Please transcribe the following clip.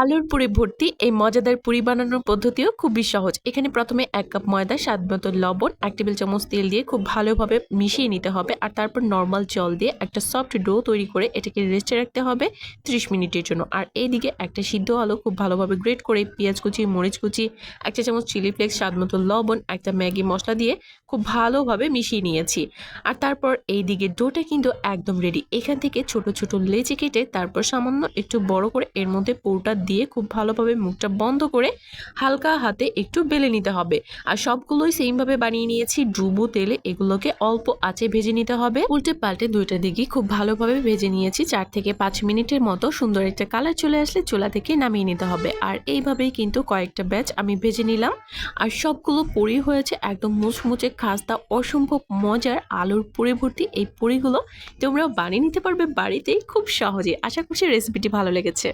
আলুর পুরি ভর্তি, এই মজাদার পুরি বানানোর পদ্ধতিও খুবই সহজ। এখানে প্রথমে এক কাপ ময়দা, স্বাদ মতো লবণ, এক টেবিল চামচ তেল দিয়ে খুব ভালোভাবে মিশিয়ে নিতে হবে আর তারপর নর্মাল জল দিয়ে একটা সফট ডো তৈরি করে এটাকে রেস্টে রাখতে হবে 30 মিনিটের জন্য। আর এইদিকে একটা সিদ্ধ আলু খুব ভালোভাবে গ্রেট করে পেঁয়াজ কুচি, মরিচ কুচি একটা চামচ চিলি ফ্লেক্স স্বাদ মতো লবণ, একটা ম্যাগি মশলা দিয়ে খুব ভালোভাবে মিশিয়ে নিয়েছি। আর তারপর এইদিকে ডোটা কিন্তু একদম রেডি এখান থেকে ছোট ছোট লেচি কেটে তারপর সামান্য একটু বড় করে এর মধ্যে পুরোটা দিয়ে খুব ভালোভাবে মুখটা বন্ধ করে হালকা হাতে একটু বেলে নিতে হবে। আর সবগুলোই সেমভাবে বানিয়ে নিয়েছি। ডুবু তেলে এগুলোকে অল্প আঁচে ভেজে নিতে হবে। উল্টে পাল্টে দুইটা দিকে খুব ভালোভাবে ভেজে নিয়েছি। চার থেকে পাঁচ মিনিটের মতো সুন্দর একটা কালার চলে আসলে চুলা থেকে নামিয়ে নিতে হবে। আর এইভাবেই কিন্তু কয়েকটা ব্যাচ আমি ভেজে নিলাম। আর সবগুলো পুরি হয়েছে একদম মুচমুচে খাস্তা অসম্ভব মজার আলুর পুরি ভর্তি। এই পুরিগুলো তোমরাও বানিয়ে নিতে পারবে বাড়িতেই খুব সহজে। আশা করছি রেসিপিটি ভালো লেগেছে।